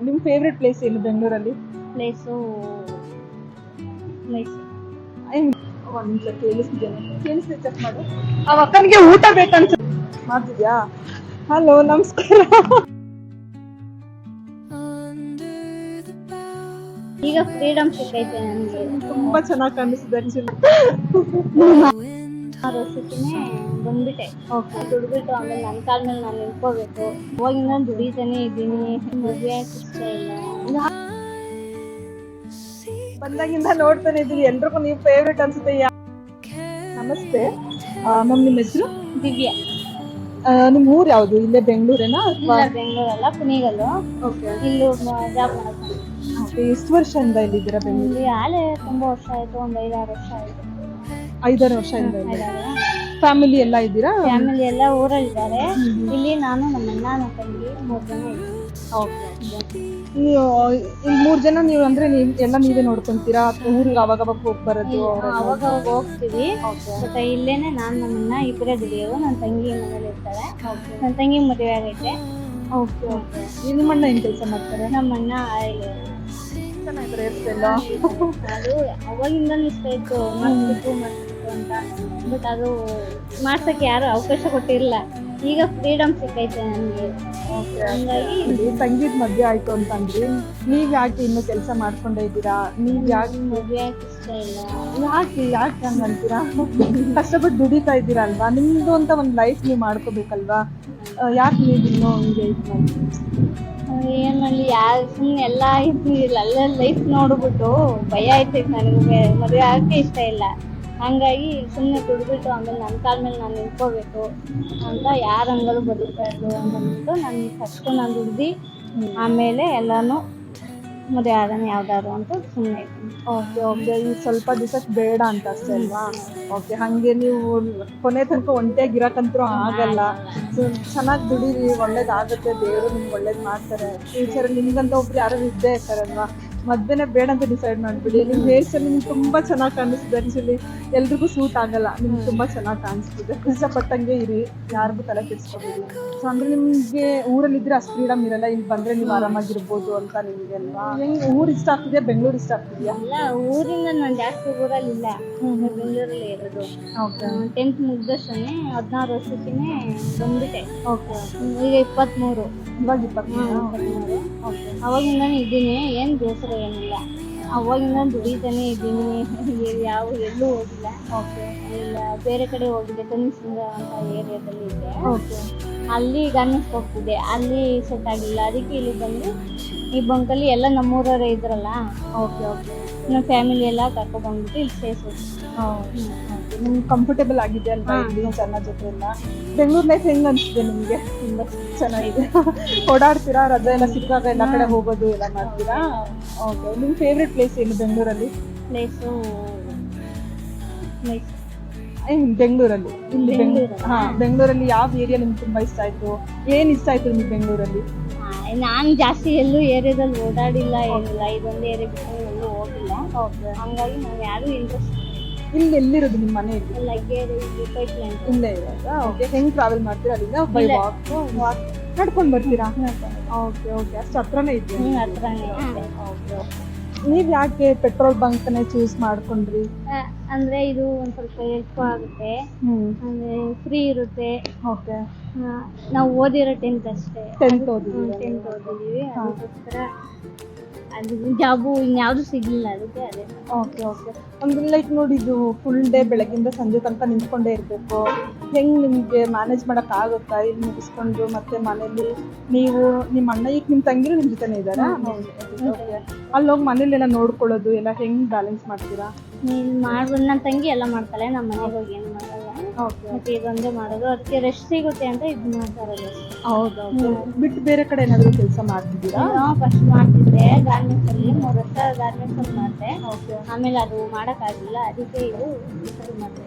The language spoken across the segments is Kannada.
ನಿಮ್ಮ ಫೇವ್ರೆಟ್ ಪ್ಲೇಸ್ ಏನು ಬೆಂಗಳೂರಲ್ಲಿ? ಪ್ಲೇಸು ಪ್ಲೇಸ್ ಒಂದು ನಿಮಿಷ ಕೇಳಿಸ್ತಿದ್ದೇನೆ ಕೇಳಿಸ್ತಿದೆ ಚೆಕ್ ಮಾಡು. ಆ ಅಕ್ಕನಿಗೆ ಊಟ ಬೇಕಂತ ಮಾಡ್ತಿದ್ಯಾ? ಹಲೋ ನಮಸ್ಕಾರ. ಈಗ ಫ್ರೀಡಮ್ ಸಿಕ್ಕೈತೆ ನನಗೆ. ತುಂಬಾ ಚೆನ್ನಾಗಿ ಕಾಣಿಸ್ತಿದೆ ಆಕ್ಚುಲಿ ಆರು ವರ್ಷಕ್ಕೇ ಬಂದ್ಬಿಟ್ಟೆ. ಓಕೆ ದುಡ್ಬಿಟ್ಟು ಆಮೇಲೆ ನನ್ನ ಕಾಲ ಮೇಲೆ ನಾನು ನಿಂತ್ಕೋಬೇಕು. ಅವಾಗಿಂದ ದುಡಿತಾನೆ ಇದ್ದೀನಿ. ಮದುವೆ ಇಷ್ಟ ಇಲ್ಲ. ಬಂದಾಗಿಂದ ನೋಡ್ತಾನೆ ಇದ್ದೀನಿ ಎಲ್ರಿಗೂ ನೀವು ಫೇವ್ರೆಟ್ ಅನ್ಸುತ್ತೆ ನಮಸ್ತೆ. ಮ್ಯಾಮ್ ನಿಮ್ಮ ಹೆಸರು? ದಿವ್ಯಾ. ನಿಮ್ಮ ಊರು ಯಾವುದು? ಇಲ್ಲೇ ಬೆಂಗಳೂರೇನಾ ಬೆಂಗಳೂರಲ್ಲ ಕುಣಿಗಲ್ಲು ಇಲ್ಲೂ ಜಾಬ್ ಮಾಡೋದು. ಓಕೆ ಎಷ್ಟು ವರ್ಷದಿಂದ ಇಲ್ಲಿದ್ದೀರಾ ಬೆಂಗಳೂರು? ಆಲೆ ತುಂಬಾ ವರ್ಷ ಆಯ್ತು ಒಂದ್ ಐದಾರು ವರ್ಷ ಆಯ್ತು. ಐದಾರು ವರ್ಷ ಫ್ಯಾಮಿಲಿ ಎಲ್ಲ ಇದ್ದೀರಾ? ಫ್ಯಾಮಿಲಿ ಎಲ್ಲ ಊರಲ್ಲಿದ್ದಾರೆ. ಇಲ್ಲಿ ನಾನು ನಮ್ಮ ಅಣ್ಣ ನನ್ನ ತಂಗಿ ಮೂರು ಜನ ಇದ್ದೀವಿ ಓಕೆ. ನೀವು ಇಲ್ಲಿ ಮೂರು ಜನ ನೀವು ಅಂದ್ರೆ ನೀವು ಎಲ್ಲ ನೀವೇ ನೋಡ್ಕೊಂತೀರಾ? ಊರಿಗೆ ಅವಾಗ ಅವಾಗ ಹೋಗಿ ಬರೋದು? ಅವಾಗ ಅವಾಗ ಹೋಗ್ತೀವಿ. ಮತ್ತೆ ಇಲ್ಲೇನೆ ನಾನು ನಮ್ಮನ್ನ ಇಬ್ಬರೇ ದುಡಿಯೋದು ನನ್ನ ತಂಗಿ ಮನೇಲಿ ಇರ್ತಾಳೆ. ನನ್ನ ತಂಗಿ ಮದುವೆ ಆಗೈತೆ. Okay okay. ನಿಮ್ಮ ಅಣ್ಣ ಏನು ಕೆಲಸ ಮಾಡ್ತಾರೆ? ನಮ್ಮ ಅಣ್ಣ ಚೆನ್ನಾಗಿದ್ದಾರೆ ಅವಾಗಿಂದನೂ ಇಷ್ಟ ಇತ್ತು. ಅಂತ. ಬಟ್ ಅದು ಮಾಡ್ಸೋಕ್ಕೆ ಯಾರು ಅವಕಾಶ ಕೊಟ್ಟಿರಲಿಲ್ಲ ಈಗ ಫ್ರೀಡಮ್ ಸಿಕ್ಕೈತೆ ನನಗೆ. ಹಂಗಾಗಿ ಸಂಗೀತ ಮದುವೆ ಆಯ್ತು ಅಂತಂದ್ರಿ ನೀವ್ ಯಾಕೆ ಇನ್ನು ಕೆಲಸ ಮಾಡ್ಕೊಂಡೇ ಇದ್ದೀರಾ? ನೀವ್ ಯಾಕೆ ಮದುವೆ ಇಷ್ಟ ಇಲ್ಲ ಯಾಕೆ ಯಾಕೆ ಹಂಗ್ ಅಂತೀರಾ? ಕಷ್ಟಪಟ್ಟು ದುಡಿತಾ ಇದ್ದೀರಾ ಅಲ್ವಾ ನಿಮ್ದು ಅಂತ ಒಂದು ಲೈಫ್ ನೀವು ಮಾಡ್ಕೋಬೇಕಲ್ವಾ? ಯಾಕೆ ನೀವು ಇನ್ನೂ ಹಿಂಗೆ ಇದು ಮಾಡ್ತೀರಿ? ಏನ್ ಮಾಡಲಿ ಯಾರು ಸುಮ್ಮನೆ ಎಲ್ಲ ಇದು ಅಲ್ಲ ಲೈಫ್ ನೋಡ್ಬಿಟ್ಟು ಭಯ ಆಯ್ತೈತೆ ನನಗೆ. ಮದುವೆ ಆಗಕ್ಕೆ ಇಷ್ಟ ಇಲ್ಲ. ಹಂಗಾಗಿ ಸುಮ್ಮನೆ ದುಡ್ಬಿಟ್ಟು ಆಮೇಲೆ ನನ್ನ ಕಾಲ ಮೇಲೆ ನಾನು ನಿಂತ್ಕೋಬೇಕು ಅಂತ ಯಾರ ಹಂಗಲು ಬದುಕಬಾರ್ದು ಅಂತಂದ್ಬಿಟ್ಟು ನಾನು ಫಸ್ಟು ನಾನು ಆಮೇಲೆ ಎಲ್ಲಾನು ಮದುವೆ ಆಗೋಣ ಯಾವ್ದಾದ್ರು ಅಂತ ಸುಮ್ಮನೆ ಓಕೆ ಓಕೆ ಈ ಸ್ವಲ್ಪ ದಿವಸಕ್ಕೆ ಬೇಡ ಅಂತ ಅಷ್ಟೇ ಅಲ್ವಾ? ಓಕೆ ಹಾಗೆ ನೀವು ಕೊನೆ ತನಕ ಒಂಟಿಯಾಗಿರಕ್ಕಂತೂ ಆಗಲ್ಲ. ಸೊ ಚೆನ್ನಾಗಿ ದುಡೀರಿ, ಒಳ್ಳೇದಾಗುತ್ತೆ, ದೇವರು ನಿಮ್ಗೆ ಒಳ್ಳೇದು ಮಾಡ್ತಾರೆ. ಫ್ಯೂಚರಲ್ಲಿ ನಿಮ್ಗಂತ ಒಬ್ರು ಯಾರು ಇದ್ದೇ ಇರ್ತಾರಲ್ವಾ? ಮದ್ವೆನೇ ಬೇಡ ಅಂತ ಡಿಸೈಡ್ ಮಾಡಿಬಿಡಿ. ನಿಮ್ಮ ಹೇರ್ ಸ್ಟೈಲ್ ನಿಮ್ಗೆ ತುಂಬ ಚೆನ್ನಾಗಿ ಕಾಣಿಸ್ತಿದೆ ಆ್ಯಕ್ಚುಲಿ ಎಲ್ರಿಗೂ ಸೂಟ್ ಆಗಲ್ಲ. ನಿಮ್ಗೆ ತುಂಬ ಚೆನ್ನಾಗಿ ಕಾಣಿಸ್ತಿದೆ. ಇಷ್ಟಪಟ್ಟಂಗೆ ಇರಿ. ಯಾರಿಗೂ ತಲೆ ಕೆಡಿಸ್ಕೋಬೇಡಿ. ಸೊ ಅಂದರೆ ನಿಮಗೆ ಊರಲ್ಲಿದ್ದರೆ ಅಷ್ಟು ಫ್ರೀಡಮ್ ಇರಲ್ಲ. ಇಲ್ಲಿ ಬಂದರೆ ನೀವು ಆರಾಮಾಗಿರ್ಬೋದು ಅಂತ ನಿಮಗೆ ಅಲ್ವಾ? ಹೆಂಗೆ ಊರು ಇಷ್ಟ ಆಗ್ತಿದೆಯಾ? ಬೆಂಗಳೂರು ಇಷ್ಟ ಆಗ್ತಿದೆಯಾ? ಊರಿಂದ ನಾನು ಜಾಸ್ತಿ ಊರಲ್ಲಿಲ್ಲ ಬೆಂಗಳೂರಲ್ಲಿ ಇರೋದು. ಓಕೆ. ಟೆಂತ್ ಮುಗ್ದಷ್ಟೇ ಹದಿನಾರು ವರ್ಷಕ್ಕೇ ಬಂದ್ಬಿಟ್ಟೆ. ಓಕೆ. ಈಗ ಇಪ್ಪತ್ತ್ಮೂರು ಇವಾಗ ಇಪ್ಪತ್ತ್ಮೂರು ಓಕೆ. ಅವಾಗಿಂದಾನೇ ಇದ್ದೀನಿ. ಏನು ಬೇಸರ ಏನಿಲ್ಲ. ಅವಾಗಿಂದ ದುಡಿತಾನೆ ಇದ್ದೀನಿ. ಯಾವ ಎಲ್ಲೂ ಹೋಗಿಲ್ಲ. ಓಕೆ. ಇಲ್ಲ ಬೇರೆ ಕಡೆ ಹೋಗಿದ್ದೆ ಕನಿಸಿಂಗ ಅಂತ ಏರಿಯಾದಲ್ಲಿ ಇದ್ದೆ. ಓಕೆ. ಅಲ್ಲಿ ಗನ್ನಿಸ್ ಹೋಗ್ತಿದ್ದೆ. ಅಲ್ಲಿ ಸೆಟ್ ಆಗಿಲ್ಲ. ಅದಕ್ಕೆ ಇಲ್ಲಿ ಬಂದು ಈ ಬಂಕಲ್ಲಿ ಎಲ್ಲ ನಮ್ಮೂರವರೇ ಇದ್ರಲ್ಲ? ಓಕೆ ಓಕೆ ನಮ್ಮ ಫ್ಯಾಮಿಲಿ ಎಲ್ಲ ಕರ್ಕೊಂಡ್ಬಂದ್ಬಿಟ್ಟು ಇಲ್ಲಿ ಸೇರಿಸೋದು. ನಿಮ್ಗೆ ಕಂಫರ್ಟೇಬಲ್ ಆಗಿದೆ ಅಲ್ವಾ ಇಲ್ಲಿ ಜನ ಜೊತೆ ಎಲ್ಲ ಬೆಂಗಳೂರು ಲೈಫ್ ಹೆಂಗ್ ಅನ್ಸಿದೆ ನಿಮಗೆ? ತುಂಬ ಚೆನ್ನಾಗಿದೆ. ಓಡಾಡ್ತೀರಾ? ರಜೆ ಎಲ್ಲ ಸಿಕ್ಕಾಗ ಎಲ್ಲ ಕಡೆ ಹೋಗೋದು ಎಲ್ಲ ಮಾಡ್ತೀರಾ? ಓಕೆ ನಿಮ್ಮ ಫೇವ್ರೆಟ್ ಪ್ಲೇಸ್ ಏನು ಬೆಂಗಳೂರಲ್ಲಿ? ಪ್ಲೇಸು ಮೈಸೂರು ಏನ್ ಬೆಂಗಳೂರಲ್ಲಿ. ಇಲ್ಲಿ ಬೆಂಗಳೂರು ಬೆಂಗಳೂರಲ್ಲ? ಹಾ ಬೆಂಗಳೂರಲ್ಲಿ ಯಾವ ಏರಿಯಾ ನಿಮ್ಗೆ ತುಂಬಾ ಇಷ್ಟ ಆಯ್ತು? ಏನ್ ಇಷ್ಟ ಆಯ್ತು ನಿಮ್ಗೆ ಬೆಂಗಳೂರಲ್ಲಿ? ನಾನು ಜಾಸ್ತಿ ಎಲ್ಲೂ ಏರಿಯಾದಲ್ಲಿ ಓಡಾಡಿಲ್ಲ ಏನಿಲ್ಲ. ಇದೊಂದು ಏರಿಯಾ ಬಿಟ್ಟು ಎಲ್ಲೂ ಹೋಗಿಲ್ಲ. ಓಕೆ ಹಂಗಾಗಿ ನಾನು ಯಾರು ಇಂಟ್ರೆಸ್ಟ್ ಇಲ್ಲಿ. ಎಲ್ಲಿರೋದು ನಿಮ್ಮ ಮನೆ ಇಲ್ಲಿ? ಲಗ್ಗೇರಿ ಇಲ್ಲಿ ಇರೋದಾ? ಓಕೆ ಹೆಂಗ್ ಟ್ರಾವೆಲ್ ಮಾಡ್ತೀರಾ ಅಲ್ಲಿಂದ? ಬೈ ವಾಕ್ ವಾಕ್ ನಡ್ಕೊಂಡು ಬರ್ತೀರಾ? ಓಕೆ ಓಕೆ ಅಷ್ಟು ಹತ್ರನೇ ಇದ್ದೀನಿ ಹತ್ರನೇ ಓಕೆ ಓಕೆ ನೀವು ಯಾಕೆ ಪೆಟ್ರೋಲ್ ಬಂಕ್ ಚೂಸ್ ಮಾಡ್ಕೊಂಡ್ರಿ? ಅಂದ್ರೆ ಇದು ಒಂದ್ ಸ್ವಲ್ಪ ಹೆಲ್ಪ್ ಆಗುತ್ತೆ. ಹ್ಮ್. ಅಂದ್ರೆ ಫ್ರೀ ಇರುತ್ತೆ. ಓಕೆ. ನಾವು ಓದಿರೋ ಟೆಂತ್ ಅಷ್ಟೇ. ಟೆಂತ್ ಓದಿದೀವಿ ಅದಕ್ಕೋಸ್ಕರ ಅದು ಜಾಬು ಇನ್ಯಾವುದು ಸಿಗ್ಲಿಲ್ಲ ಅದಕ್ಕೆ ಅದೇ. ಓಕೆ ಓಕೆ ಅಂದ್ರೆ ಲೈಕ್ ನೋಡಿ ಇದು ಫುಲ್ ಡೇ ಬೆಳಗ್ಗಿಂದ ಸಂಜೆ ತನಕ ನಿಂತ್ಕೊಂಡೇ ಇರಬೇಕು. ಹೆಂಗೆ ನಿಮಗೆ ಮ್ಯಾನೇಜ್ ಮಾಡೋಕ್ಕಾಗುತ್ತಾ ಇಲ್ಲಿ ಮುಗಿಸ್ಕೊಂಡು ಮತ್ತೆ ಮನೇಲಿ ನೀವು ನಿಮ್ಮ ಅಣ್ಣ ಈಗ ನಿಮ್ಮ ತಂಗಿರು ನಿಮ್ಮ ಜೊತೆ ಇದ್ದಾರಾ? ಓಕೆ ಅಲ್ಲಿ ಹೋಗಿ ಮನೇಲಿ ಎಲ್ಲ ನೋಡ್ಕೊಳ್ಳೋದು ಎಲ್ಲ ಹೆಂಗೆ ಬ್ಯಾಲೆನ್ಸ್ ಮಾಡ್ತೀರಾ? ನೀನು ಮಾಡ್ಬೋದು. ನನ್ನ ತಂಗಿ ಎಲ್ಲ ಮಾಡ್ತಾಳೆ ನಮ್ಮ ಮನೆಗೆ ಹೋಗಿ ಏನು ಓಕೆ ಮತ್ತೆ ಇದೊಂದೇ ಮಾಡೋದು. ಅದಕ್ಕೆ ರೆಸ್ಟ್ ಸಿಗುತ್ತೆ ಅಂತ ಇದು ಮಾಡ್ತಾ ಇರೋದು ಹೌದೌದು. ಬಿಟ್ಟು ಬೇರೆ ಕಡೆ ಏನಾದರೂ ಕೆಲಸ ಮಾಡ್ತಿದ್ದೀರಾ? ಫಸ್ಟ್ ಮಾಡ್ತಿದ್ದೆ. ಗಾರ್ಮೆಂಟ್ಸ್ ಅಲ್ಲಿ ಮೂರು ವರ್ಷ ಗಾರ್ಮೆಂಟ್ಸ್ ಅಲ್ಲಿ ಮಾಡಿದೆ. ಓಕೆ. ಆಮೇಲೆ ಅದು ಮಾಡೋಕ್ಕಾಗಲಿಲ್ಲ. ಅದಕ್ಕೆ ಇದು ಮಾಡಿದೆ.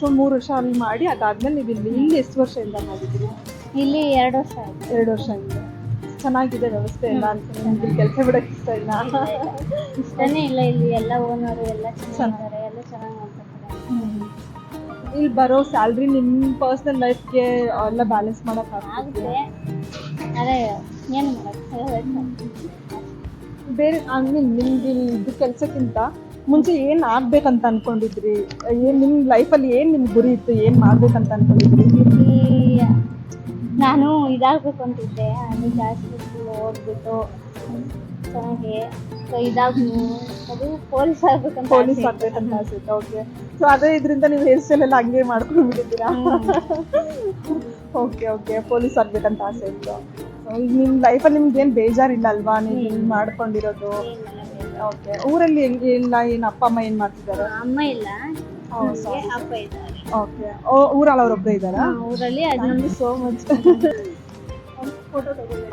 ಸೊ ಮೂರು ವರ್ಷ ಅಲ್ಲಿ ಮಾಡಿ ಅದಾದ್ಮೇಲೆ ನೀವು ಇಲ್ಲಿ ಇಲ್ಲಿ ಎಷ್ಟು ವರ್ಷದಿಂದ ಮಾಡಿದ್ದೀರಿ ಇಲ್ಲಿ ಎರಡು ವರ್ಷ ಆಯ್ತು. ಎರಡು ವರ್ಷ ಆಯಿತು. ಚೆನ್ನಾಗಿದೆ ವ್ಯವಸ್ಥೆ ಎಲ್ಲ ಅಂತ ನಿಮ್ಗೆ ಕೆಲಸ ಬಿಡಕ್ಕೆ ಇಷ್ಟ ಇಲ್ಲ. ಇಷ್ಟನೇ ಇಲ್ಲ ಇಲ್ಲಿ ಎಲ್ಲ ಓನರು ಎಲ್ಲ ಚೆನ್ನಾಗಿದ್ದಾರೆ. ಎಲ್ಲ ಚೆನ್ನಾಗಿ ಮಾಡ್ತಾರೆ ಇಲ್ಲಿ ಬರೋ ಸ್ಯಾಲ್ರಿ ನಿಮ್ಮ ಪರ್ಸ್ನಲ್ ಲೈಫ್ಗೆ ಎಲ್ಲ ಬ್ಯಾಲೆನ್ಸ್ ಮಾಡೋಕ್ಕಾಗುತ್ತೆ ಆಗುತ್ತೆ. ಅದೇ ಏನು ಮಾಡೋದು? ಬೇರೆ ಐ ಮೀನ್ ನಿಮ್ಗೆ ಇದು ಕೆಲಸಕ್ಕಿಂತ ಮುಂಚೆ ಏನು ಆಗ್ಬೇಕಂತ ಅನ್ಕೊಂಡಿದ್ರಿ? ಏನು ನಿಮ್ಮ ಲೈಫಲ್ಲಿ ಏನು ನಿಮ್ಮ ಗುರಿ ಇತ್ತು? ಏನು ಮಾಡಬೇಕಂತ ಅನ್ಕೊಂಡಿದ್ರಿ? ನಾನು ಇದಾಗಬೇಕು ಅಂತಿದ್ದೆ. ಅದು ಜಾಸ್ತಿ ಹೋಗ್ಬಿಟ್ಟು ಚೆನ್ನಾಗಿ ಸೊ ಇದಾಗ ಅದು ಪೊಲೀಸ್ ಆಗ್ಬೇಕಂತ ಪೊಲೀಸ್ ಆಗ್ಬೇಕಂತ ಆಸೆ ಇತ್ತು ಓಕೆ ಸೊ ಅದೇ ಇದರಿಂದ ನೀವು ಹೇರ್ ಸ್ಟೈಲ್ ಎಲ್ಲ ಹಂಗೆ ಮಾಡ್ಕೊಂಡು ಬಿಟ್ಟಿದ್ದೀರಾ ಓಕೆ ಓಕೆ ಪೊಲೀಸ್ ಆಗ್ಬೇಕಂತ ಆಸೆ ಇತ್ತು. ಈಗ ನಿಮ್ಮ ಲೈಫಲ್ಲಿ ನಿಮ್ಗೆ ಏನು ಬೇಜಾರಿಲ್ಲ ಅಲ್ವಾ ನೀವು ಹಿಂಗೆ ಮಾಡ್ಕೊಂಡಿರೋದು? ಓಕೆ ಊರಲ್ಲಿ ಹೆಂಗೆ ಇಲ್ಲ ಏನು ಅಪ್ಪ ಅಮ್ಮ ಏನು ಮಾಡ್ತಿದ್ದಾರೆ? ಅಮ್ಮ ಇಲ್ಲ. ಅಪ್ಪ ಇದ್ದಾರೆ. ಓಕೆ ಊರಲ್ಲಿ ಅವ್ರೊಬ್ಬರೇ ಇದ್ದಾರಾ? ಊರಲ್ಲಿ ಅದು ಸೋ ಮಚ್ ಫೋಟೋ ತಗೊಳ್ಳಿ.